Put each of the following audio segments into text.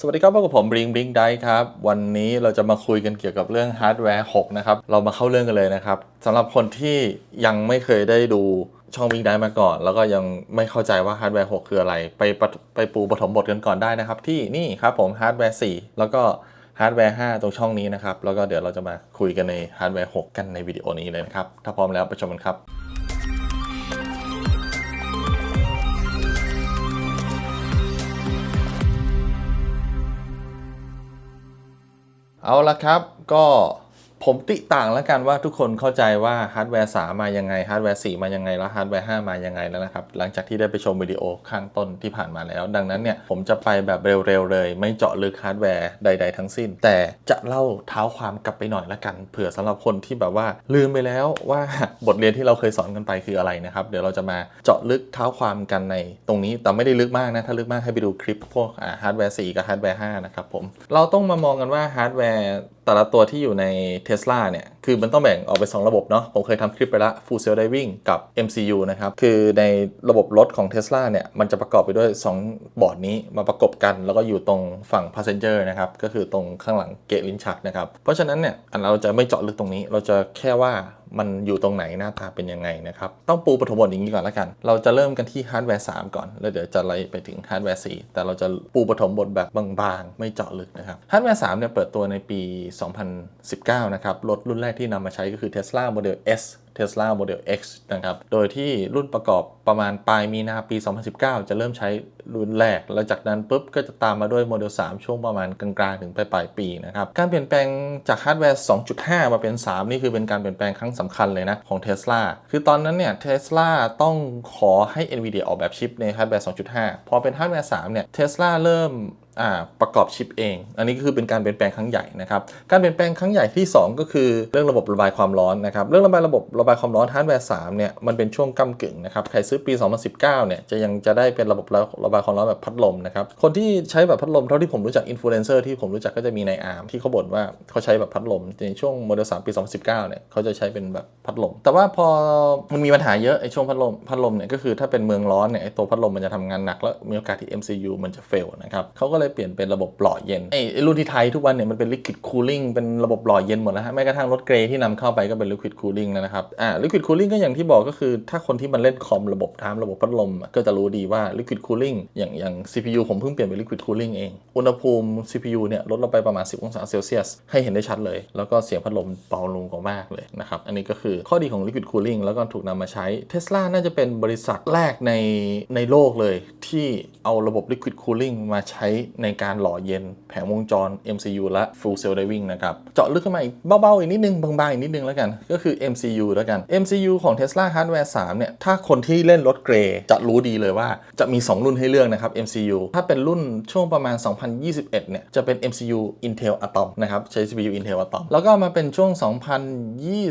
สวัสดีครับพบกับผมบ i ิงบ i ิงได้ครับ วันนี้เราจะมาคุยกันเกี่ยวกับเรื่องฮาร์ดแวร์ 6 นะครับ เรามาเข้าเรื่องกันเลยนะครับสำหรับคนที่ยังไม่เคยได้ดูช่องบิงได้มาก่อน แล้วก็ยังไม่เข้าใจว่าฮาร์ดแวร์ 6 คืออะไร ไปไปปูปฐมบทกันก่อนได้นะครับ ที่นี่ครับผมฮาร์ดแวร์ 4 แล้วก็ฮาร์ดแวร์ 5 ตรงช่องนี้นะครับ แล้วก็เดี๋ยวเราจะมาคุยกันในฮาร์ดแวร์ 6 กันในวิดีโอนี้เลยนะครับ ถ้าพร้อมแล้วไปชมกันครับ เอาละครับก็ ผมติต่างแล้วกันว่าทุกคนเข้าใจว่าฮาร์ดแวร์ 3 มายังไงฮาร์ดแวร์ 4 มายังไง แล้วฮาร์ดแวร์ 5 มายังไงแล้วนะครับ หลังจากที่ได้ไปชมวิดีโอข้างต้นที่ผ่านมาแล้ว ดังนั้นเนี่ย ผมจะไปแบบเร็ว ๆ เลย ไม่เจาะลึกฮาร์ดแวร์ใด ๆ ทั้งสิ้น แต่จะเล่าเท้าความกลับไปหน่อยละกัน เผื่อสำหรับคนที่แบบว่าลืมไปแล้วว่าบทเรียนที่เราเคยสอนกันไปคืออะไรนะครับเดี๋ยวเราจะมาเจาะลึกเท้าความกันในตรงนี้แต่ไม่ได้ลึกมากนะถ้าลึกมากให้ไปดูคลิปพวกฮาร์ดแวร์4กับฮาร์ดแวร์5นะครับผมเราต้องมามองกันว่าฮาร์ดแวร์แต่ละตัวที่อยู่ในสลาเนี่ย คือมันต้องแบ่งออกเป็น2ระบบเนาะ ผมเคยทำคลิปไปละ Full Self Driving กับ MCU นะครับ คือในระบบรถของ Tesla เนี่ย มันจะประกอบไปด้วย 2 บอร์ดนี้มาประกบกัน แล้วก็อยู่ตรงฝั่ง Passenger นะครับ ก็คือตรงข้างหลังเกตลิ้นชักนะครับ เพราะฉะนั้นเนี่ยอันเราจะไม่เจาะลึกตรงนี้ เราจะแค่ว่ามันอยู่ตรงไหนหน้าตาเป็นยังไงนะครับ ต้องปูปฐมบทอย่างนี้ก่อนล้วกัน เราจะเริ่มกันที่ฮาร์ดแวร์3ก่อน แล้วเดี๋ยวจะไล่ไปถึงฮาร์ดแวร์4แต่เราจะปูปฐมบทแบบบางๆ ไม่เจาะลึกนะครับฮาร์ดแวร์3เนี่ยเปิดตัวในปี 2019 นะครับรถรุ่นแรกที่นำมาใช้ก็คือ Tesla Model S Tesla Model X นะครับ โดยที่รุ่นประกอบประมาณปลายมีนาปี 2019 จะเริ่มใช้รุ่นแรก แล้วจากนั้นปุ๊บก็จะตามมาด้วย Model 3ช่วงประมาณกลางๆ ถึงปลายๆปีนะครับ การเปลี่ยนแปลงจากฮาร์ดแวร์ 2.5 มาเป็น 3 นี่คือเป็นการเปลี่ยนแปลงครั้งสำคัญเลยนะของ Tesla คือตอนนั้นเนี่ย Tesla ต้องขอให้ NVIDIA ออกแบบชิปในฮาร์ดแวร์ 2.5 พอเป็นฮาร์ดแวร์ 3 เนี่ย Tesla เริ่ม ประกอบชิปเอง อันนี้ก็คือเป็นการเปลี่ยนแปลงครั้งใหญ่นะครับ การเปลี่ยนแปลงครั้งใหญ่ที่ 2 ก็คือเรื่องระบบระบายความร้อนนะครับ เรื่องระบายระบบระบายความร้อนฮาร์ดแวร์3เนี่ยมันเป็นช่วงก้ากึ่งนะครับ ใครซื้อปี 2019 เนี่ยจะยังจะได้เป็นระบบระบายความร้อนแบบพัดลมนะครับ คนที่ใช้แบบพัดลมเท่าที่ผมรู้จักอินฟลูเอนเซอร์ที่ผมรู้จักก็จะมีในอาร์มที่เขาบ่นว่าเขาใช้แบบพัดลมในช่วงโมเดล3ปี 2019 เนี่ยเขาจะใช้เป็นแบบพัดลม แต่ว่าพอมันมีปัญหาเยอะไอช่วงพัดลมพัดลมเนี่ยก็คือถ้าเป็นเมืองร้อนเนี่ยไอตัวพัดลมมันจะทำงานหนักแล้วมีโอกาสที่ MCU มันจะเฟลนะครับเขาก็เลยเปลี่ยนเป็นระบบหล่อเย็นไอ้รุ่นที่ไทยทุกวันเนี่ยมันเป็น liquid cooling เป็นระบบหล่อเย็นหมดแล้วฮะแม้กระทั่งรถเกรย์ที่นำเข้าไปก็เป็น liquid cooling แล้วนะครับอ่า liquid cooling ก็อย่างที่บอกก็คือ ถ้าคนที่มันเล่นคอมระบบทามระบบพัดลมก็จะรู้ดีว่า liquid cooling อย่างอย่าง CPU ผมเพิ่งเปลี่ยนเป็น liquid cooling เองอุณหภูมิ CPU เนี่ยลดลงไปประมาณ 10 องศาเซลเซียสให้เห็นได้ชัดเลย แล้วก็เสียงพัดลมเบาลงกว่ามากเลยนะครับอันนี้ก็คือข้อดีของ liquid cooling แล้วก็ถูกนำมาใช้ Tesla น่าจะเป็นบริษัทแรกในในโลกเลย ที่เอาระบบ liquid cooling มาใช้ในการหล่อเย็นแผงวงจร MCU และ Full Self Driving นะครับ เจาะลึกขึ้นมาอีกเบาๆ อีกนิดนึง บางๆ อีกนิดนึงแล้วกัน ก็คือ MCU แล้วกัน MCU ของ Tesla Hardware 3 เนี่ย ถ้าคนที่เล่นรถเกรย์จะรู้ดีเลยว่าจะมี 2 รุ่นให้เลือกนะครับ MCU ถ้าเป็นรุ่นช่วงประมาณ 2021 เนี่ย จะเป็น MCU Intel Atom นะครับ ใช้ CPU Intel Atom แล้วก็มาเป็นช่วง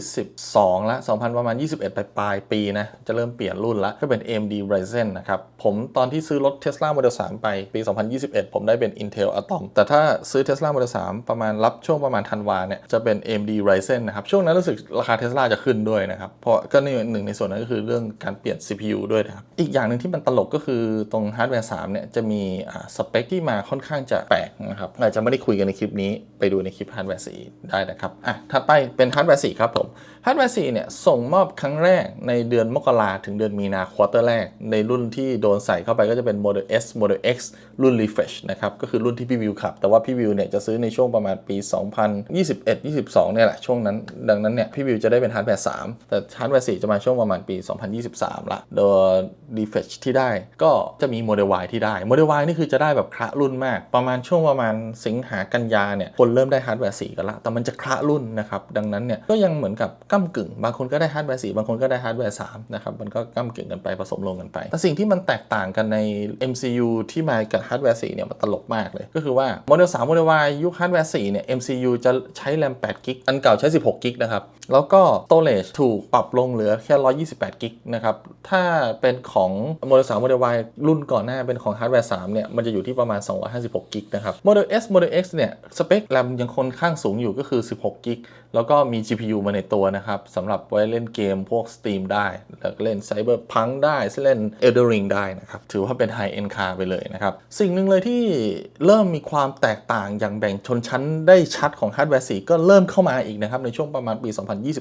2022 ละ 2000 ประมาณ 21 ปลายปลายปีนะ จะเริ่มเปลี่ยนรุ่นละ ก็เป็น AMD Ryzen นะครับ ผมตอนที่ซื้อรถ Tesla Model 3 ไปปี 2021 ผมได้เป็น Intel Atom แต่ถ้าซื้อ Tesla Model 3 ประมาณรับช่วงประมาณธันวาเนี่ยจะเป็น AMD Ryzen นะครับช่วงนั้นรู้สึกราคา Tesla จะขึ้นด้วยนะครับเพราะก็นี่หนึ่งในส่วนนั้นก็คือเรื่องการเปลี่ยน CPU ด้วยนะครับอีกอย่างหนึ่งที่มันตลกก็คือตรงฮาร์ดแวร์3เนี่ยจะมีอ่าสเปคที่มาค่อนข้างจะแปลกนะครับอาจจะไม่ได้คุยกันในคลิปนี้ไปดูในคลิปฮาร์ดแวร์4ได้นะครับอะถัดไปเป็นฮาร์ดแวร์4ครับผมฮาร์ดแวร์4เนี่ยส่งมอบครั้งแรกในเดือนมกราถึงเดือนมีนาควอเตอร์แรก ในรุ่นที่โดนใส่เข้าไปก็จะเป็น Model S Model X รุ่น Refresh นะครับ ก็คือรุ่นที่พี่วิวขับ แต่ว่าพี่วิวเนี่ยจะซื้อในช่วงประมาณปี 2021-22 เนี่ยแหละช่วงนั้น ดังนั้นเนี่ยพี่วิวจะได้เป็นฮาร์ดแวร์3แต่ฮาร์ดแวร์4จะมาช่วงประมาณปี 2023 ละโดย Refresh ที่ได้ก็จะมี Model Y ที่ได้ Model Y นี่คือจะได้แบบคละรุ่นมาก ประมาณช่วงประมาณสิงหากันยาเนี่ยคนเริ่มได้ฮาร์ดแวร์4กันละแต่มันจะคละรุ่นนะครับดังนั้นเนี่ยก็ยังเหมือนกับก้ากึ่ง บางคนก็ได้ฮาร์ดแวร์4บางคนก็ได้ฮาร์ดแวร์3นะครับมันก็ก้ากึ่งกันไปผสมลงกันไปแต่สิ่งที่มันแตกต่างกันใน MCU ที่มากับฮาร์ดแวร์4เนี่ยมันตลกมากเลย ก็คือว่า Model 3 Model Y ยุคฮาร์ดแวร์4เนี่ย MCU จะใช้แรม8กิกอันเก่าใช้ 16กิกนะครับ แล้วก็ storage ถูกปรับลงเหลือแค่128กิกนะครับ ถ้าเป็นของ Model 3 Model Y รุ่นก่อนหน้าเป็นของฮาร์ดแวร์3เนี่ยมันจะอยู่ที่ประมาณ 256กิกนะครับ Model S Model X เนี่ยสเปคแรมยังค่อนข้างสูงอยู่ก็คือ 16กิก แล้วก็มี GPU มาในตัวนะครับสำหรับไว้เล่นเกมพวก Steam ได้แล้วก็เล่น Cyberpunk ได้เล่น Elden Ring ได้นะครับ ถือว่าเป็น High End Car ไปเลยนะครับ สิ่งหนึ่งเลยที่เริ่มมีความแตกต่างอย่างแบ่งชนชั้นได้ชัดของฮาร์ดแวร์4ก็เริ่มเข้ามาอีกนะครับ ในช่วงประมาณปี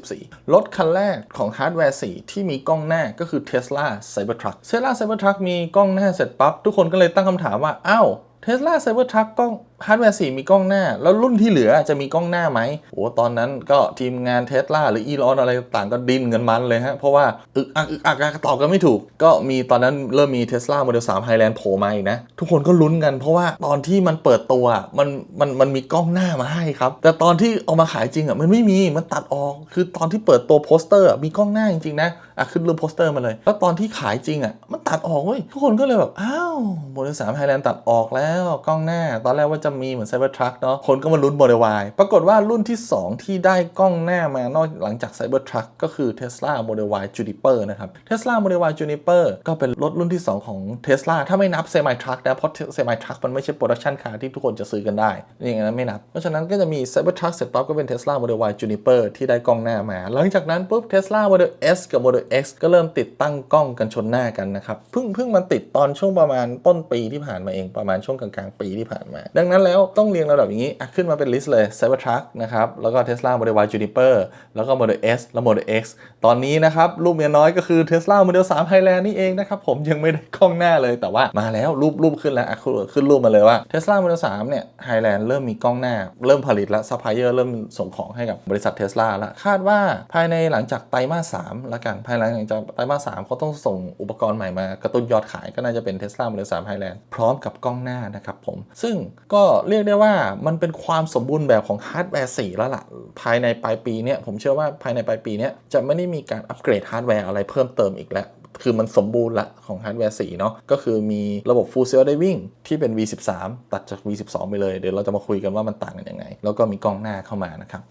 2024 รถคันแรกของฮาร์ดแวร์4ที่มีกล้องหน้าก็คือ Tesla Cybertruck Tesla Cybertruck มีกล้องหน้าเสร็จปั๊บทุกคนก็เลยตั้งคำถามว่าอ้าว Tesla Cybertruck กล้องฮาร์ดแวร์4มีกล้องหน้า แล้วรุ่นที่เหลือจะมีกล้องหน้าไหมโอ้ตอนนั้นก็ทีมงานเทสลาหรืออีลอนอะไรต่างก็ดิ้นกันมันเลยฮะ เพราะว่าอึกอักอึกอักตอบกันไม่ถูก ก็มีตอนนั้นเริ่มมี Tesla Model 3 Highland โผล่มาอีกนะ ทุกคนก็ลุ้นกันเพราะว่าตอนที่มันเปิดตัวมันมันมันมีกล้องหน้ามาให้ครับ แต่ตอนที่เอามาขายจริงอะมันไม่มีมันตัดออก คือตอนที่เปิดตัวโปสเตอร์มีกล้องหน้าจริงๆนะอะขึ้นรูปโปสเตอร์มาเลย แล้วตอนที่ขายจริงอะมันตัดออกเว้ยทุกคนก็เลยแบบอ้าวโมเดล3 Highland ตัดออกแล้วกล้องหน้า ตอนแรกว่าจะมีเหมือน Cybertruck เนาะคนก็มาลุ้นโมเดล Y ปรากฏว่ารุ่นที่ 2 ที่ได้กล้องหน้ามานอกหลังจาก Cybertruck ก็คือ Tesla Model Y Juniper นะครับ Tesla Model Y Juniper ก็เป็นรถรุ่นที่ 2 ของ Tesla ถ้าไม่นับ Semi Truck นะเพราะ Semi Truck มันไม่ใช่ Production Car ที่ทุกคนจะซื้อกันได้อย่างนั้นไม่นับ เพราะฉะนั้นก็จะมี Cybertruck เสร็จปั๊บก็เป็น Tesla Model Y Juniper ที่ได้กล้องหน้ามา หลังจากนั้นปุ๊บ Tesla Model S กับ Model X ก็เริ่มติดตั้งกล้องกันชนหน้ากันนะครับเพิ่งเพิ่งมันติดตอนช่วงประมาณต้นปีที่ผ่านมาเองประมาณช่วงกลางๆปีที่ผ่านมา ดังนั้นั้นแล้วต้องเรียงระดับอย่างนี้ขึ้นมาเป็นลิสต์เลย Cybertruck นะครับ แล้วก็ Tesla Model Y Juniper แล้วก็ Model S แล้ว Model X ตอนนี้นะครับ รูปเมียน้อยก็คือ Tesla Model 3 Highland นี่เองนะครับ ผมยังไม่ได้กล้องหน้าเลยแต่ว่ามาแล้วรูปรูปขึ้นแล้วขึ้นรูปมาเลยว่า Tesla Model 3 เนี่ย Highland เริ่มมีกล้องหน้า เริ่มผลิตแล้วซัพพลายเออร์เริ่มส่งของให้กับบริษัท Tesla แล้วคาดว่าภายในหลังจากไตรมาส3ละกันภายหลังจากไตรมาส3เขาต้องส่งอุปกรณ์ใหม่มากระตุ้นยอดขายก็น่าจะเป็น Tesla Model 3 Highland พร้อมกับกล้องหน้านะครับผมซึ่งก็เรียกได้ว่ามันเป็นความสมบูรณ์แบบของฮาร์ดแวร์4แล้วล่ะ ภายในปลายปีเนี้ยผมเชื่อว่าภายในปลายปีเนี้ยจะไม่ได้มีการอัปเกรดฮาร์ดแวร์อะไรเพิ่มเติมอีกแล้วคือมันสมบูรณ์ละของฮาร์ดแวร์4เนาะก็คือมีระบบ Full Self Driving ที่เป็น V13 ตัดจาก V12 ไปเลย เดี๋ยวเราจะมาคุยกันว่ามันต่างกันยังไง แล้วก็มีกล้องหน้าเข้ามานะครับ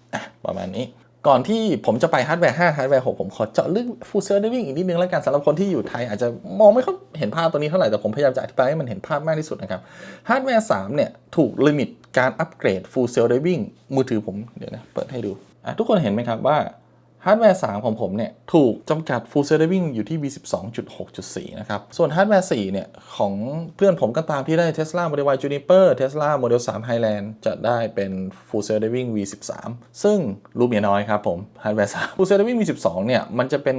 ประมาณนี้ ก่อนที่ผมจะไปฮาร์ดแวร์5ฮาร์ดแวร์6ผมขอเจาะลึกฟูเซอร์ดิวิ่งอีกนิดนึงแล้วกันสำหรับคนที่อยู่ไทยอาจจะมองไม่ค่อยเห็นภาพตัวนี้เท่าไหร่ แต่ผมพยายามจะอธิบายให้มันเห็นภาพมากที่สุดนะครับฮาร์ดแวร์3เนี่ยถูกลิมิตการอัปเกรดฟูเซอร์ดิวิ่งมือถือผมเดี๋ยวนะเปิดให้ดูทุกคนเห็นไหมครับว่า ฮาร์ดแวร์ 3 ของผมเนี่ยถูกจำกัด Full Self Driving อยู่ที่ V12.6.4 นะครับ ส่วนฮาร์ดแวร์ 4 เนี่ย ของเพื่อนผมก็ตามที่ได้ Tesla Model Y Juniper Tesla Model 3 Highland จะได้เป็น Full Self Driving V13 ซึ่งรูปเมียน้อยครับผมฮาร์ดแวร์ 3 Full Self Driving V12 เนี่ย มันจะเป็น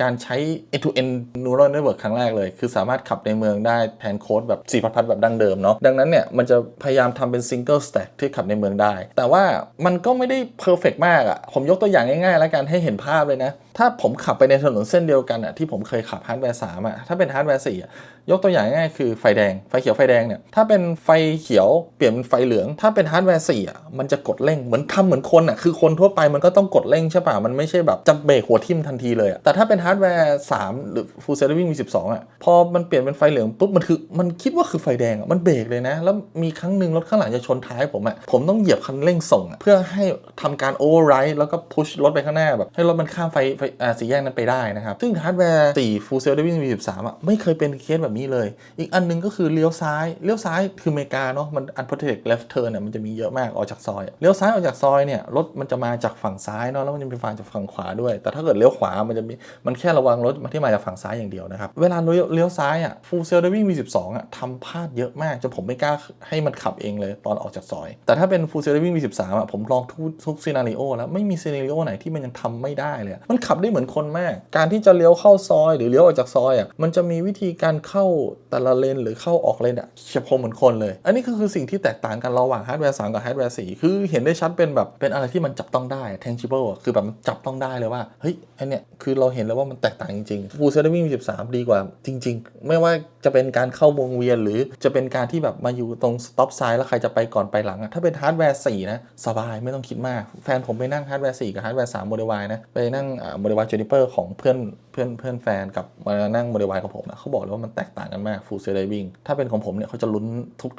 การใช้ end-to-end neural network ครั้งแรกเลย คือสามารถขับในเมืองได้แทนโค้ดแบบ4พัดๆแบบดั้งเดิมเนาะดังนั้นเนี่ยมันจะพยายามทำเป็น single stack ที่ขับในเมืองได้ แต่ว่ามันก็ไม่ได้ perfect มากอะ่ะผมยกตัวอย่างง่ายๆแล้วกันให้เห็นภาพเลยนะ ถ้าผมขับไปในถนนเส้นเดียวกันอะที่ผมเคยขับฮาร์ดแวร์สามอะถ้าเป็นฮาร์ดแวร์สี่อะยกตัวอย่างง่ายคือไฟแดง ไฟเขียวไฟแดงเนี่ย ถ้าเป็นไฟเขียวเปลี่ยนเป็นไฟเหลือง ถ้าเป็นฮาร์ดแวร์สี่อะมันจะกดเร่ง เหมือนทำเหมือนคนอะ คือคนทั่วไปมันก็ต้องกดเร่งใช่ป่ะ มันไม่ใช่แบบจะเบรกหัวทิ่มทันทีเลยอะแต่ถ้าเป็นฮาร์ดแวร์สามหรือ full self driving มีสิบสองอะพอมันเปลี่ยนเป็นไฟเหลืองปุ๊บ มันคือ มันคิดว่าคือไฟแดงอะมันเบรกเลยนะ แล้วมีครั้งหนึ่งรถข้างหลังจะชนท้ายผมอะ ผมต้องเหยียบคันเร่งส่งอะเพื่อให้ทำการ override แล้วก็ push รถไปข้างหน้าแบบให้รถมันข้ามไฟไฟสี่แยกนั้นไปได้นะครับซึ่งฮาร์ดแวร์4 Full Self Driving V13 อะไม่เคยเป็นเคสแบบนี้เลย อีกอันหนึงก็คือเลี้ยวซ้าย เลี้ยวซ้ายคืออเมริกาเนาะ มัน unprotected left turn เนี่ยมันจะมีเยอะมากออกจากซอย เลี้ยวซ้ายออกจากซอยเนี่ยรถมันจะมาจากฝั่งซ้ายเนาะ แล้วมันจะมีฝั่งจากฝั่งขวาด้วย แต่ถ้าเกิดเลี้ยวขวา มันจะมี มันแค่ระวังรถมาที่มาจากฝั่งซ้ายอย่างเดียวนะครับ เวลาเลี้ยวเลี้ยวซ้ายอะ Full Self Driving V12 อะทำพลาดเยอะมากจนผมไม่กล้าให้มันขับเองเลยตอนออกจากซอย แต่ถ้าเป็น Full Self Driving V13 อะผมลองทุกทุกซีนารีโอแล้วไม่มีซีนารีโอไหนที่มันยังทำไม่ได้เลย มันขับได้เหมือนคนมาก การที่จะเลี้ยวเข้าซอยหรือเลี้ยวออกจากซอยอะมันจะมีวิธีการเข้าแต่ละเลนหรือเข้าออกเลนอะเฉพาะเหมือนคนเลย อันนี้ก็คือสิ่งที่แตกต่างกันระหว่างฮาร์ดแวร์3กับฮาร์ดแวร์4คือเห็นได้ชัดเป็นแบบเป็นอะไรที่มันจับต้องได้ tangible อะคือแบบมันจับต้องได้เลยว่าเฮ้ยอันเนี้ยคือเราเห็นแล้วว่ามันแตกต่างจริงๆ Full Self Driving 13ดีกว่าจริง ๆ ไม่ว่าจะเป็นการเข้าวงเวียนหรือจะเป็นการที่แบบมาอยู่ตรง stop sign แล้วใครจะไปก่อนไปหลังอะถ้าเป็นฮาร์ดแวร์4นะสบายไม่ต้องคิดมาก แฟนผมไปนั่งฮาร์ดแวร์4กับฮาร์ดแวร์3 Model Y นะไปนั่งโมเดล Y Juniper ของเพื่อน เพื่อนเพื่อนแฟนกับมานั่งโมเดล Y ของผมนะเขาบอกเลยว่ามันแตกต่างกันมาก Full Self Driving ถ้าเป็นของผมเนี่ยเขาจะลุ้น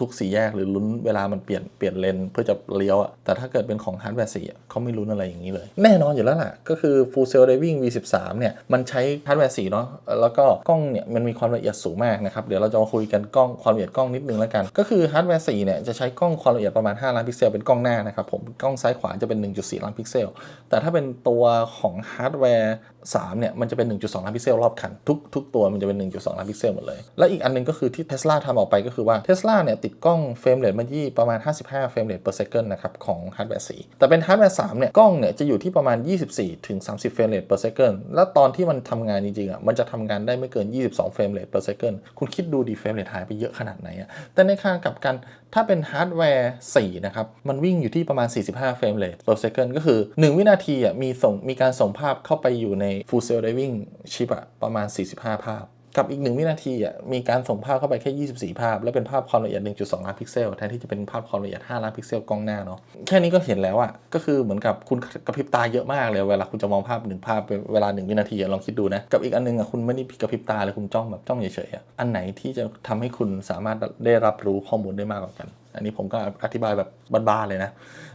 ทุกๆสี่แยก หรือลุ้นเวลามันเปลี่ยนเปลี่ยนเลนเพื่อจะเลี้ยวอะแต่ถ้าเกิดเป็นของฮาร์ดแวร์4อะเขาไม่ลุ้นอะไรอย่างนี้เลย แน่นอนอยู่แล้วล่ะ ก็คือ Full Self Driving V13 เนี่ยมันใช้ฮาร์ดแวร์4เนาะแล้วก็กล้องเนี่ยมันมีความละเอียดสูงมากนะครับเดี๋ยวเราจะมาคุยกันกล้องความละเอียดกล้องนิดนึงแล้วกัน ก็คือฮาร์ดแวร์4เนี่ยจะใช้กล้องความละเอียดประมาณ 5 ล้านพิกเซลเป็นกล้องหน้านะครับผมกล้องซ้ายขวาจะเป็น 1.4 ล้านพิกเซล แต่ถ้าเป็นตัวของฮาร์ดแวร์ 3เนี่ยมันจะเป็น 1.2 ล้านพิกเซลรอบคันทุกทุกตัวมันจะเป็น 1.2 ล้านพิกเซลหมดเลย และอีกอันหนึงก็คือที่ Tesla ทำออกไปก็คือว่า Tesla เนี่ยติดกล้องเฟรมเรทมาที่ประมาณ 55 เฟรมเรท per second นะครับของฮาร์ดแวร์4แต่เป็นฮาร์ดแวร์3เนี่ยกล้องเนี่ยจะอยู่ที่ประมาณ 24ถึง30 เฟรมเรท per second แล้วตอนที่มันทำงานจริงๆอะมันจะทำงานได้ไม่เกิน 22 เฟรมเรท per second คุณคิดดูดีเฟรมเรทหายไปเยอะขนาดไหนอะแต่ในทางกลับกัน ถ้าเป็นฮาร์ดแวร์4นะครับ มันวิ่งอยู่ที่ประมาณ 45 เฟรมเลย per second ก็คือ 1 วินาทีอะมีส่งมีการส่งภาพเข้าไปอยู่ใน full cell diving chip อะประมาณ 45 ภาพ กับอีก 1 วินาทีอะมีการส่งภาพเข้าไปแค่ 24 ภาพ และเป็นภาพความละเอียด 1.2 ล้านพิกเซล แทนที่จะเป็นภาพความละเอียด 5 ล้านพิกเซลกล้องหน้าเนาะแค่นี้ก็เห็นแล้วอะก็คือเหมือนกับคุณกระพริบตาเยอะมากเลย เวลาคุณจะมองภาพหนึ่งภาพเป็นเวลา 1 วินาทีอะลองคิดดูนะ กับอีกอันนึงอะคุณไม่ได้กระพริบตาเลยคุณจ้องแบบจ้องเฉยๆอะอันไหนที่จะทำให้คุณสามารถได้รับรู้ข้อมูลได้มากกว่ากัน อันนี้ผมก็อธิบายแบบบ้าๆเลยนะ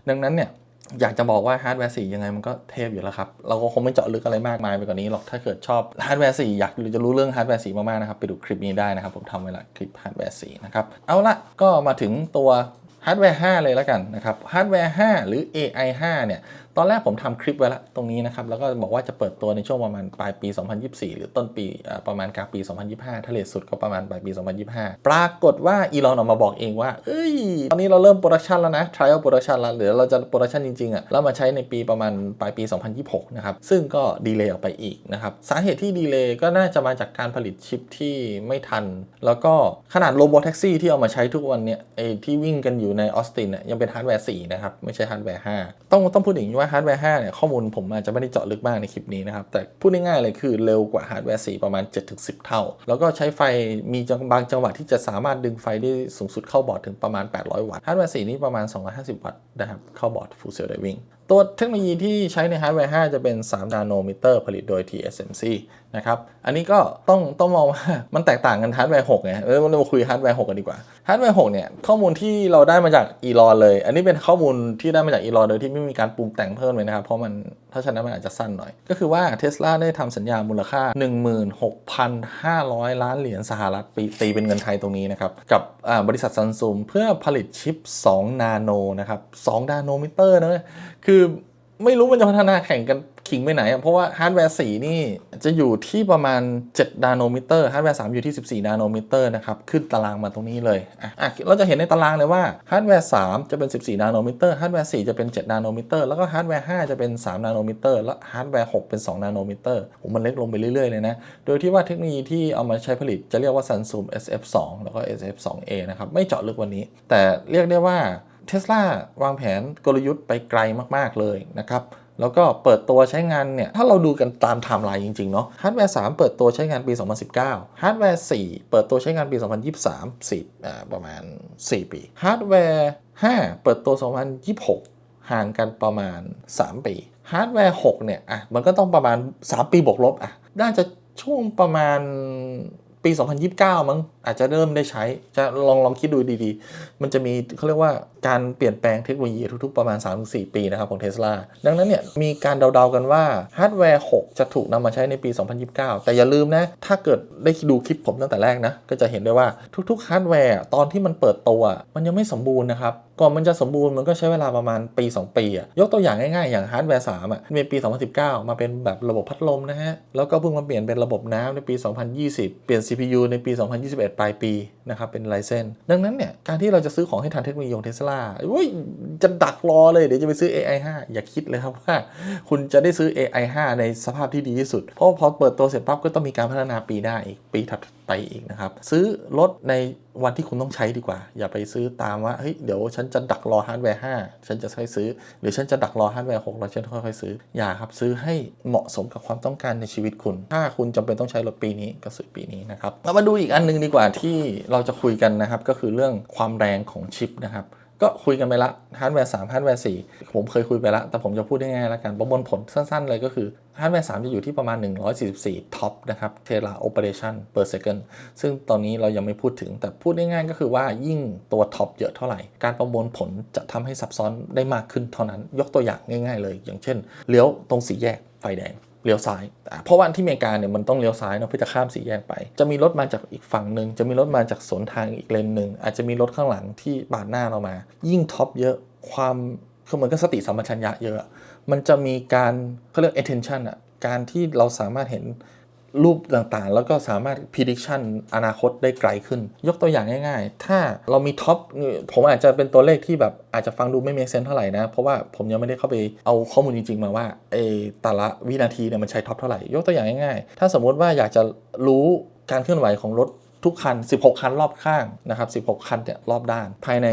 ดังนั้นเนี่ย อยากจะบอกว่าฮาร์ดแวร์สี่ยังไงมันก็เทพอยู่แล้วครับ เราก็คงไม่เจาะลึกอะไรมากมายไปกว่านี้หรอกถ้าเกิดชอบฮาร์ดแวร์4อยากจะรู้เรื่องฮาร์ดแวร์สี่มากๆนะครับ ไปดูคลิปนี้ได้นะครับ ผมทำไว้ละคลิปฮาร์ดแวร์สี่นะครับ เอาละก็มาถึงตัวฮาร์ดแวร์5เลยแล้วกันนะครับฮาร์ดแวร์5หรือ AI 5เนี่ยตอนแรกผมทำคลิปไว้ละตรงนี้นะครับ แล้วก็บอกว่าจะเปิดตัวในช่วงประมาณปลายปี 2024 หรือต้นปีประมาณกลางปี 2025 ถ้าเลทสุดก็ประมาณปลายปี 2025 ปรากฏว่าอีลอนออกมาบอกเองว่า เอ้ย ตอนนี้เราเริ่มโปรดักชันแล้วนะ trial production แล้วเดี๋ยวเราจะโปรดักชันจริงๆอะแล้วมาใช้ในปีประมาณปลายปี 2026 นะครับ ซึ่งก็ดีเลย์ออกไปอีกนะครับ สาเหตุที่ดีเลย์ก็น่าจะมาจากการผลิตชิปที่ไม่ทัน แล้วก็ขนาดโรบอทแท็กซี่ที่เอามาใช้ทุกวันเนี่ยไอ้ที่วิ่งกันอยู่ในออสตินเนี่ยยังเป็นฮาร์ดแวร์4นะครับไม่ใช่ฮาร์ดแวร์5ต้องต้องพูดอย่างนี้ว่าฮาร์ดแวร์5เนี่ยข้อมูลผมอาจจะไม่ได้เจาะลึกมากในคลิปนี้นะครับ แต่พูดง่ายๆเลยคือเร็วกว่าฮาร์ดแวร์4ประมาณ 7-10 เท่า แล้วก็ใช้ไฟมีบางจังหวะที่จะสามารถดึงไฟได้สูงสุดเข้าบอร์ดถึงประมาณ 800 วัตต์ฮาร์ดแวร์4นี่ประมาณ 250 วัตต์นะครับเข้าบอร์ด Full Sail Diving ตัวเทคโนโลยีที่ใช้ในฮาร์ดแวร์5จะเป็น 3 นาโนมิเตอร์ผลิตโดย TSMC นะครับ อันนี้ก็ต้องต้องมองว่ามันแตกต่างกันฮาร์ดแวร์6ไงเออเรามาคุยฮาร์ดแวร์6กันดีกว่าฮาร์ดแวร์6เนี่ยข้อมูลที่เราได้มาจากอีลอนเลย อันนี้เป็นข้อมูลที่ได้มาจากอีลอนโดยที่ไม่มีการปรุงแต่งเพิ่มเลยนะครับ เพราะมันถ้าฉะนั้นมันอาจจะสั้นหน่อย ก็คือว่า Tesla ได้ทำสัญญามูลค่า 16,500 ล้านเหรียญสหรัฐปีตีเป็นเงินไทยตรงนี้นะครับ กับบริษัทซันซูมเพื่อผลิตชิป 2 นาโนนะครับ2นาโนมิเตอร์นะคือไม่รู้มันจะพัฒนาแข่งกัน ขิงไปไหนอะเพราะว่าฮาร์ดแวร์4นี่จะอยู่ที่ประมาณ7นาโนมิเตอร์ฮาร์ดแวร์3อยู่ที่ 14นาโนมิเตอร์นะครับ ขึ้นตารางมาตรงนี้เลยอะอะเราจะเห็นในตารางเลยว่าฮาร์ดแวร์3จะเป็น 14นาโนมิเตอร์ฮาร์ดแวร์4จะเป็น7นาโนมิเตอร์แล้วก็ฮาร์ดแวร์5จะเป็น3นาโนมิเตอร์แล้วฮาร์ดแวร์6เป็น2นาโนมิเตอร์มันเล็กลงไปเรื่อยๆเลยนะโดยที่ว่าเทคโนโลยีที่เอามาใช้ผลิตจะเรียกว่า Samsung SF2 แล้วก็ SF2A นะครับไม่เจาะลึกวันนี้ แต่เรียกได้ว่าเทสลาวางแผนกลยุทธ์ไปไกลมาก ๆ เลยนะครับ แล้วก็เปิดตัวใช้งานเนี่ย ถ้าเราดูกันตามไทม์ไลน์จริง ๆ เนาะฮาร์ดแวร์3เปิดตัวใช้งานปี 2019 ฮาร์ดแวร์ 4 เปิดตัวใช้งานปี 2023 4อ่าประมาณ 4 ปี ฮาร์ดแวร์ 5 เปิดตัว 2026 ห่างกันประมาณ 3 ปี ฮาร์ดแวร์ 6 เนี่ยอะมันก็ต้องประมาณ 3 ปีบวกลบอะน่าจะช่วงประมาณ ปี 2029 มั้งอาจจะเริ่มได้ใช้ จะลองลองคิดดูดีๆ มันจะมีเขาเรียกว่าการเปลี่ยนแปลงเทคโนโลยีทุกๆ ประมาณ 3-4 ปีนะครับของ Tesla ดังนั้นเนี่ยมีการเดาๆกันว่าฮาร์ดแวร์ 6 จะถูกนำมาใช้ในปี 2029 แต่อย่าลืมนะ ถ้าเกิดได้ดูคลิปผมตั้งแต่แรกนะ ก็จะเห็นได้ว่าทุกๆฮาร์ดแวร์ตอนที่มันเปิดตัว มันยังไม่สมบูรณ์นะครับ ก่อนมันจะสมบูรณ์มันก็ใช้เวลาประมาณปี 2 ปีอะยกตัวอย่างง่ายๆ อย่างฮาร์ดแวร์3อะมีปี 2019 มาเป็นแบบระบบพัดลมนะฮะ แล้วก็เพิ่งมาเปลี่ยนเป็นระบบน้ำในปี 2020 เปลี่ยน CPU ในปี 2021 ปลายปีนะครับเป็นไลเซนดังนั้นเนี่ยการที่เราจะซื้อของให้ทันเทคโนโลยีของเทสลาเว้ยจะดักรอเลยเดี๋ยวจะไปซื้อ AI 5 อย่าคิดเลยครับว่า คุณจะได้ซื้อ AI 5 ในสภาพที่ดีที่สุด เพราะพอเปิดตัวเสร็จปั๊บก็ต้องมีการพัฒนาปีหน้าอีกปีถัด ไปอีกนะครับ ซื้อรถในวันที่คุณต้องใช้ดีกว่า อย่าไปซื้อตามว่าเฮ้ยเดี๋ยวฉันจะดักรอฮาร์ดแวร์5ฉันจะค่อยซื้อ หรือฉันจะดักรอฮาร์ดแวร์6แล้วฉันค่อยๆซื้ออย่าครับซื้อให้เหมาะสมกับความต้องการในชีวิตคุณ ถ้าคุณจำเป็นต้องใช้รถปีนี้ก็ซื้อปีนี้นะครับมาดูอีกอันหนึงดีกว่าที่เราจะคุยกันนะครับก็คือเรื่องความแรงของชิปนะครับ ก็คุยกันไปละฮาร์ดแวร์3ฮาร์ดแวร์4ผมเคยคุยไปละ แต่ผมจะพูดได้ง่ายๆแล้วกันประมวลผลสั้นๆ เลยก็คือฮาร์ดแวร์3จะอยู่ที่ประมาณ 144ท็อปนะครับเทราโอเปอเรชัน per second ซึ่งตอนนี้เรายังไม่พูดถึง แต่พูดง่ายๆก็คือว่ายิ่งตัวท็อปเยอะเท่าไหร่ การประมวลผลจะทำให้ซับซ้อนได้มากขึ้นเท่านั้น ยกตัวอย่างง่าย ๆ เลย อย่างเช่นเลี้ยวตรงสี่แยกไฟแดง เลี้ยวซ้าย เพราะว่าที่อเมริกาเนี่ยมันต้องเลี้ยวซ้ายเนาะเพื่อจะข้ามสี่แยกไป จะมีรถมาจากอีกฝั่งหนึ่ง จะมีรถมาจากสวนทางอีกเลนหนึ่ง อาจจะมีรถข้างหลังที่ปาดหน้าเรามา ยิ่งท็อปเยอะ ความคือเหมือนกับสติสัมปชัญญะเยอะ มันจะมีการเขาเรียก attention อะการที่เราสามารถเห็น รูปต่างๆ แล้วก็สามารถ prediction อนาคตได้ไกลขึ้น ยกตัวอย่างง่ายๆ ถ้าเรามีท็อปผมอาจจะเป็นตัวเลขที่แบบอาจจะฟังดูไม่ make sense เท่าไหร่นะ เพราะว่าผมยังไม่ได้เข้าไปเอาข้อมูลจริงๆ มาว่าเอแต่ละวินาทีเนี่ยมันใช้ท็อปเท่าไหร่ ยกตัวอย่างง่ายๆ ถ้าสมมติว่าอยากจะรู้การเคลื่อนไหวของรถทุกคัน 16 คันรอบข้างนะครับ 16 คันเนี่ยรอบด้าน ภายใน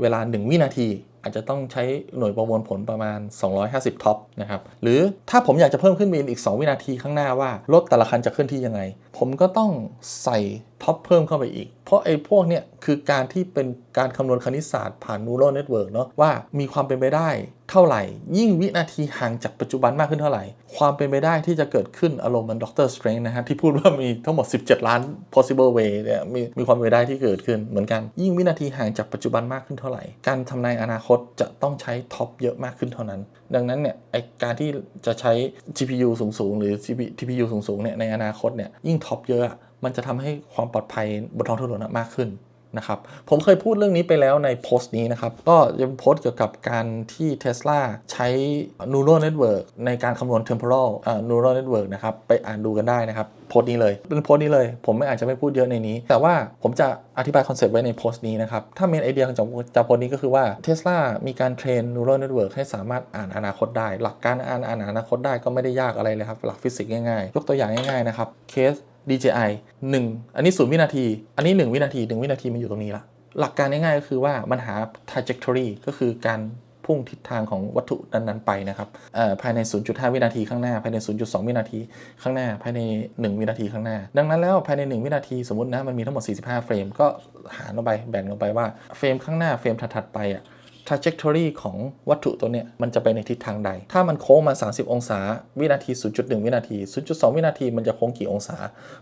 เวลา 1 วินาที อาจจะต้องใช้หน่วยประมวลผลประมาณ 250 ท็อปนะครับ หรือถ้าผมอยากจะเพิ่มขึ้นไปอีก 2 วินาทีข้างหน้าว่า รถแต่ละคันจะเคลื่อนที่ยังไง ผมก็ต้องใส่ ท็อปเพิ่มเข้าไปอีก เพราะไอ้พวกเนี่ยคือการที่เป็นการคำนวณคณิตศาสตร์ผ่าน neural network เนาะว่ามีความเป็นไปได้เท่าไหร่ ยิ่งวินาทีห่างจากปัจจุบันมากขึ้นเท่าไหร่ ความเป็นไปได้ที่จะเกิดขึ้นอารมณ์มันด็อกเตอร์สเตรนนะฮะที่พูดว่ามีทั้งหมด 17 ล้าน possible way เนี่ยมีมีความเป็นไปได้ที่เกิดขึ้นเหมือนกัน ยิ่งวินาทีห่างจากปัจจุบันมากขึ้นเท่าไหร่ การทำนายอนาคตจะต้องใช้ท็อปเยอะมากขึ้นเท่านั้น ดังนั้นเนี่ยไอการที่จะใช้ GPU สูงๆหรือ TPU สูงๆเนี่ยในอนาคตเนี่ยยิ่งท็อปเยอะ มันจะทำให้ความปลอดภัยบนท้องถนนมากขึ้นนะครับ ผมเคยพูดเรื่องนี้ไปแล้วในโพสต์นี้นะครับ ก็จะเป็นโพสต์เกี่ยวกับการที่ Tesla ใช้ neural network ในการคำนวณ temporal neural network นะครับ ไปอ่านดูกันได้นะครับ โพสต์นี้เลย เป็นโพสต์นี้เลย ผมไม่อาจจะไม่พูดเยอะในนี้ แต่ว่าผมจะอธิบายคอนเซปต์ไว้ในโพสต์นี้นะครับ ถ้าเมนไอเดียของจากโพสต์นี้ก็คือว่า Tesla มีการเทรน neural network ให้สามารถอ่านอนาคตได้ หลักการอ่านอ่านอนาคตได้ก็ไม่ได้ยากอะไรเลยครับ หลักฟิสิกส์ง่ายๆ ยกตัวอย่างง่ายๆนะครับ เคส DJI 1 อันนี้ 0 วินาที อันนี้ 1 วินาที 1 วินาทีมันอยู่ตรงนี้ละ หลักการง่ายๆก็คือว่ามันหา trajectory ก็คือการพุ่งทิศทางของวัตถุนั้นๆไปนะครับภายใน 0.5 วินาทีข้างหน้า ภายใน 0.2 วินาทีข้างหน้า ภายใน 1 วินาทีข้างหน้า ดังนั้นแล้วภายใน 1 วินาทีสมมตินะมันมีทั้งหมด 45 เฟรม ก็หารลงไปแบ่งลงไปว่าเฟรมข้างหน้าเฟรมถัดๆไปอะ trajectory ของวัตถุตัวเนี้ยมันจะไปในทิศทางใด ถ้ามันโค้งมา 30 องศา วินาที 0.1 วินาที 0.2 วินาทีมันจะโค้งกี่องศา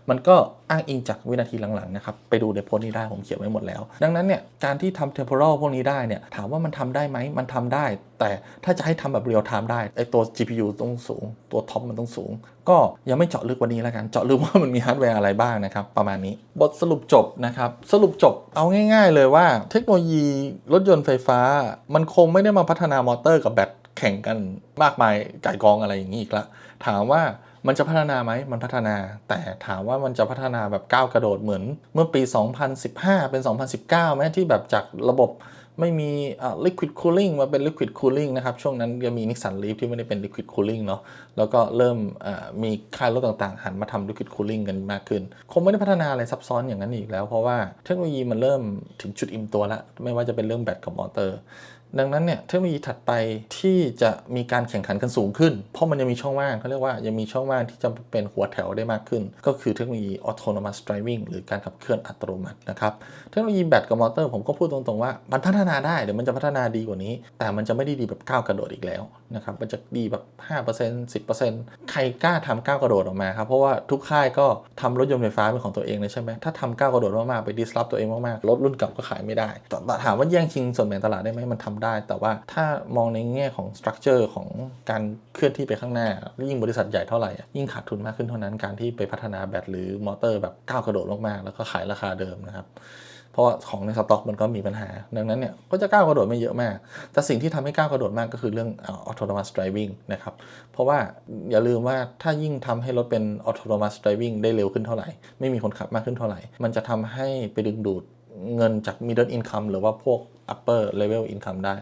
มันก็อ้างอิงจากวินาทีหลังๆนะครับ ไปดูในโพสต์นี้ได้ผมเขียนไว้หมดแล้ว ดังนั้นเนี่ยการที่ทำ temporal พวกนี้ได้เนี่ยถามว่ามันทำได้ไหมมันทำได้ แต่ถ้าจะให้ทำแบบ real time ได้ไอตัว GPU ต้องสูง ตัวท็อปมันต้องสูงก็ยังไม่เจาะลึกว่านี้แล้วกัน เจาะลึกว่ามันมีฮาร์ดแวร์อะไรบ้างนะครับ ประมาณนี้ บทสรุปจบนะครับ สรุปจบเอาง่าย ๆ เลยว่า เทคโนโลยีรถยนต์ไฟฟ้า มันคงไม่ได้มาพัฒนามอเตอร์กับแบตแข่งกันมากมายไก่กองอะไรอย่างนี้อีกละ ถามว่ามันจะพัฒนาไหม มันพัฒนา แต่ถามว่ามันจะพัฒนาแบบก้าวกระโดดเหมือน เมื่อปี 2015 เป็น 2019ไหมที่แบบจากระบบไม่มี liquid cooling มาเป็น liquid cooling นะครับ ช่วงนั้นยังมี Nissan Leaf ที่ไม่ได้เป็น liquid cooling เนาะแล้วก็เริ่มมีค่ายรถต่างๆ หันมาทำ liquid cooling กันมากขึ้น คงไม่ได้พัฒนาอะไรซับซ้อนอย่างนั้นอีกแล้ว เพราะว่าเทคโนโลยีมันเริ่มถึงจุดอิ่มตัวแล้วไม่ว่าจะเป็นเรื่องแบตกับมอเตอร์ ดังนั้นเนี่ยเทคโนโลยีถัดไปที่จะมีการแข่งขันกันสูงขึ้น เพราะมันยังมีช่องว่างเขาเรียกว่ายังมีช่องว่างที่จะเป็นหัวแถวได้มากขึ้น ก็คือเทคโนโลยี autonomous driving หรือการขับเคลื่อนอัตโนมัตินะครับเทคโนโลยีแบตกับมอเตอร์ผมก็พูดตรงๆว่ามันพัฒนาได้เดี๋ยวมันจะพัฒนาดีกว่านี้ แต่มันจะไม่ได้ดีแบบก้าวกระโดดอีกแล้วนะครับมันจะดีแบบ5% 10%ใครกล้าทำก้าวกระโดดออกมาครับ เพราะว่าทุกค่ายก็ทำรถยนต์ไฟฟ้าเป็นของตัวเองเลยใช่ไหมถ้าทำก้าวกระโดดมากๆไป disrupt ตัวเองมากๆรถรุ่นเก่าก็ขายไม่ได้แต่ถามว่าแย่งชิงส่วนแบ่งตลาดได้ไหมมันทำได้ แต่ว่าถ้ามองในแง่ของสตรัคเจอร์ของการเคลื่อนที่ไปข้างหน้า ยิ่งบริษัทใหญ่เท่าไหร่ ยิ่งขาดทุนมากขึ้นเท่านั้นการที่ไปพัฒนาแบตหรือมอเตอร์แบบก้าวกระโดดมากๆแล้วก็ขายราคาเดิมนะครับ เพราะของในสต็อกมันก็มีปัญหา ดังนั้นเนี่ยก็จะก้าวกระโดดไม่เยอะมาก แต่สิ่งที่ทำให้ก้าวกระโดดมากก็คือเรื่อง autonomous driving นะครับ เพราะว่าอย่าลืมว่าถ้ายิ่งทำให้รถเป็น autonomous driving ได้เร็วขึ้นเท่าไหร่ ไม่มีคนขับมากขึ้นเท่าไหร่ มันจะทำให้ไปดึงดูดเงินจาก middle income หรือว่าพวก upper level income ได้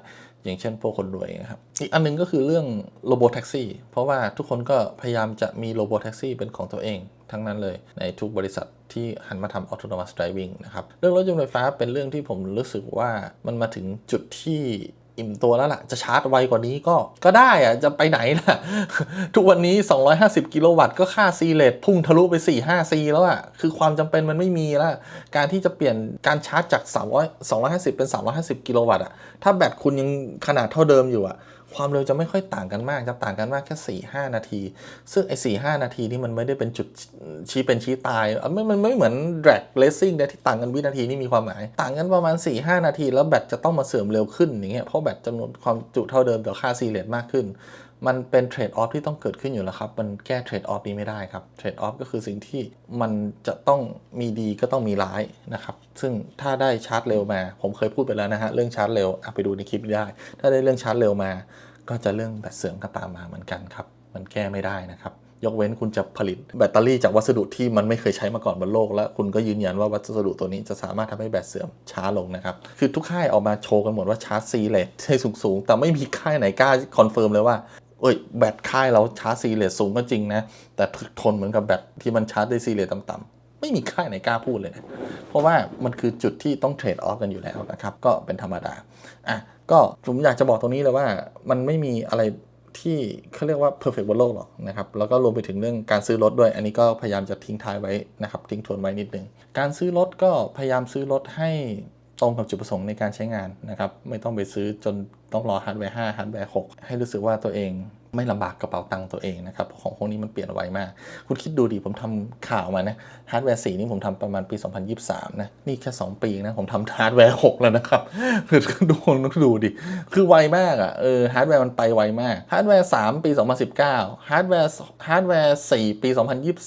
อย่างเช่นพวกคนรวยนะครับอีกอันนึงก็คือเรื่องโรบอทแท็กซี่เพราะว่าทุกคนก็พยายามจะมีโรบอทแท็กซี่เป็นของตัวเอง ทั้งนั้นเลยในทุกบริษัทที่หันมาทำ autonomous driving นะครับ เรื่องรถยนต์ไฟฟ้าเป็นเรื่องที่ผมรู้สึกว่ามันมาถึงจุดที่อิ่มตัวแล้วล่ะ จะชาร์จไวกว่านี้ก็ก็ได้อะจะไปไหนล่ะ ทุกวันนี้ 250 กิโลวัตต์ก็ค่าซีเลตพุ่งทะลุไป 4-5ซีแล้วอะคือความจำเป็นมันไม่มีแล้ว การที่จะเปลี่ยนการชาร์จจาก 300 250 เป็น 350 กิโลวัตต์อะถ้าแบตคุณยังขนาดเท่าเดิมอยู่อะ ความเร็วจะไม่ค่อยต่างกันมากจะต่างกันมากแค่4 5นาที ซึ่งไอ้4 5นาทีนี่มันไม่ได้เป็นจุดชี้เป็นชี้ตายมันมันไม่เหมือน drag racing เนี่ยที่ต่างกันวินาทีนี่มีความหมาย ต่างกันประมาณ4 5นาที แล้วแบตจะต้องมาเสื่อมเร็วขึ้นอย่างเงี้ยเพราะแบตจำนวนความจุเท่าเดิมแต่ค่าซีเลตมากขึ้น มันเป็นเทรดออฟที่ต้องเกิดขึ้นอยู่แล้วครับ มันแก้เทรดออฟนี้ไม่ได้ครับ เทรดออฟก็คือสิ่งที่มันจะต้องมีดีก็ต้องมีร้ายนะครับ ซึ่งถ้าได้ชาร์จเร็วมา ผมเคยพูดไปแล้วนะฮะ เรื่องชาร์จเร็วไปดูในคลิปได้ ถ้าได้เรื่องชาร์จเร็วมา ก็จะเรื่องแบตเสื่อมก็ตามมาเหมือนกันครับ มันแก้ไม่ได้นะครับ ยกเว้นคุณจะผลิตแบตเตอรี่จากวัสดุที่มันไม่เคยใช้มาก่อนบนโลก และคุณก็ยืนยันว่าวัสดุตัวนี้จะสามารถทำให้แบตเสื่อมช้าลงนะครับ คือทุกค่ายออกมาโชว์กันหมดว่าชาร์จซีเลทให้สูงๆ แต่ไม่มีค่ายไหนกล้าคอนเฟิร์มเลยว่า เอ้ยแบตค่ายเราชาร์จซีเลทสูงก็จริงนะ แต่ทนเหมือนกับแบตที่มันชาร์จด้วยซีเลทต่ำๆไม่มีค่ายไหนกล้าพูดเลยนะ เพราะว่ามันคือจุดที่ต้องเทรดออฟกันอยู่แล้วนะครับ ก็เป็นธรรมดาอะก็ผมอยากจะบอกตรงนี้เลยว่ามันไม่มีอะไรที่เขาเรียกว่า perfect บนโลกหรอกนะครับ แล้วก็รวมไปถึงเรื่องการซื้อรถด้วย อันนี้ก็พยายามจะทิ้งท้ายไว้นะครับ ทิ้งทวนไว้นิดนึง การซื้อรถก็พยายามซื้อรถให้ ตรงกับจุดประสงค์ในการใช้งานนะครับ ไม่ต้องไปซื้อจนต้องรอฮาร์ดแวร์5ฮาร์ดแวร์6ให้รู้สึกว่าตัวเองไม่ลำบากกระเป๋าตังค์ตัวเองนะครับของพวกนี้มันเปลี่ยนไวมาก คุณคิดดูดิผมทำข่าวมานะฮาร์ดแวร์4นี่ผมทำประมาณปี 2023 นะ นี่แค่ 2 ปีนะ ผมทำฮาร์ดแวร์ 6 แล้วนะครับคือดูคนต้องดูดิ คือไวมากอะ่ะเออฮาร์ดแวร์มันไปไวมากฮาร์ดแวร์ 3 ปี 2019ฮาร์ดแวร์ฮาร์ดแวร์ 4 ปี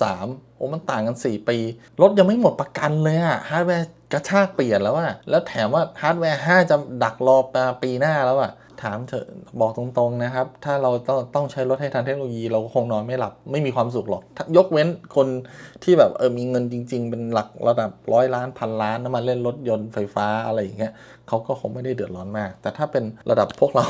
2023 อ้มันต่างกัน 4 ปี รถยังไม่หมดประกันเลยอะฮาร์ดแวร์กระชากเปลี่ยนแล้วอะแล้วแถมว่าฮาร์ดแวร์ 5 จะดักรอปีหน้าแล้วอะถามเถอะบอกตรงๆนะครับ ถ้าเราต้องต้องใช้รถให้ทันเทคโนโลยีเราก็คงนอนไม่หลับไม่มีความสุขหรอก ยกเว้นคนที่แบบเออมีเงินจริง ๆ เป็นหลักระดับร้อยล้านพันล้านนะมาเล่นรถยนต์ไฟฟ้าอะไรอย่างเงี้ยเขาก็คงไม่ได้เดือดร้อนมาก แต่ถ้าเป็นระดับพวกเรา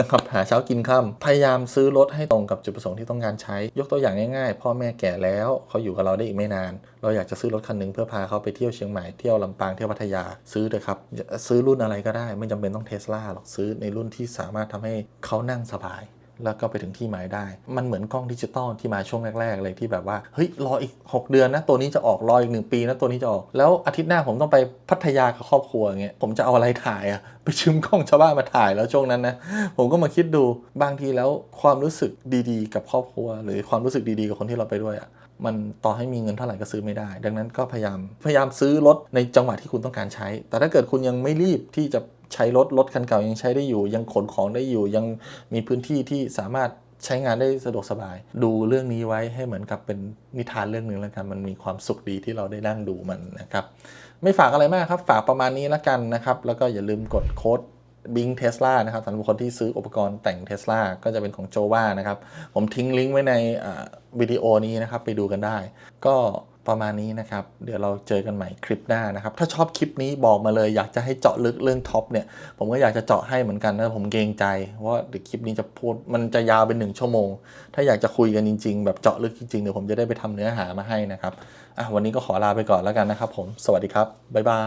นะครับหาเช้ากินค่ำพยายามซื้อรถให้ตรงกับจุดประสงค์ที่ต้องการใช้ ยกตัวอย่างง่ายๆ พ่อแม่แก่แล้วเขาอยู่กับเราได้อีกไม่นาน เราอยากจะซื้อรถคันหนึงเพื่อพาเขาไปเที่ยวเชียงใหม่เที่ยวลำปางเที่ยวพัทยาซื้อเถอะครับซื้อรุ่นอะไรก็ได้ ไม่จำเป็นต้องเทสลาหรอกซื้อในรุ่นที่สามารถทำให้เขานั่งสบาย แล้วก็ไปถึงที่หมายได้ มันเหมือนกล้องดิจิตอลที่มาช่วงแรก ๆ เลยที่แบบว่าเฮ้ยรออีก 6 เดือนนะตัวนี้จะออกรออีก 1 ปีนะตัวนี้จะออก แล้วอาทิตย์หน้าผมต้องไปพัทยากับครอบครัวอย่างเงี้ยผมจะเอาอะไรถ่ายอะไปชืมกล้องชาวบ้านมาถ่ายแล้วช่วงนั้นนะผมก็มาคิดดูบางทีแล้วความรู้สึกดีๆ กับครอบครัว หรือความรู้สึกดีๆกับคนที่เราไปด้วยอะมันต่อให้มีเงินเท่าไหร่ก็ซื้อไม่ได้ ดังนั้นก็พยายามพยายามซื้อรถในจังหวะที่คุณต้องการใช้ แต่ถ้าเกิดคุณยังไม่รีบที่จะ ใช้รถรถคันเก่ายังใช้ได้อยู่ ยังขนของได้อยู่ ยังมีพื้นที่ที่สามารถใช้งานได้สะดวกสบาย ดูเรื่องนี้ไว้ให้เหมือนกับเป็นนิทานเรื่องหนึ่งแล้วกัน มันมีความสุขดีที่เราได้นั่งดูมันนะครับ ไม่ฝากอะไรมากครับ ฝากประมาณนี้แล้วกันนะครับ แล้วก็อย่าลืมกดโค้ด Bing Tesla นะครับสำหรับคนที่ซื้ออุปกรณ์แต่ง Tesla ก็จะเป็นของ Jova นะครับ ผมทิ้งลิงก์ไว้ในวิดีโอนี้นะครับ ไปดูกันได้ ก็ ประมาณนี้นะครับ เดี๋ยวเราเจอกันใหม่คลิปหน้านะครับ ถ้าชอบคลิปนี้บอกมาเลยอยากจะให้เจาะลึกเรื่องท็อปเนี่ย ผมก็อยากจะเจาะให้เหมือนกันนะผมเกรงใจว่าเดี๋ยวคลิปนี้จะพูดมันจะยาวเป็นหนึ่งชั่วโมง ถ้าอยากจะคุยกันจริง ๆ แบบเจาะลึกจริงๆเดี๋ยวผมจะได้ไปทำเนื้อหามาให้นะครับอะวันนี้ก็ขอลาไปก่อนแล้วกันนะครับ ผมสวัสดีครับบ๊ายบาย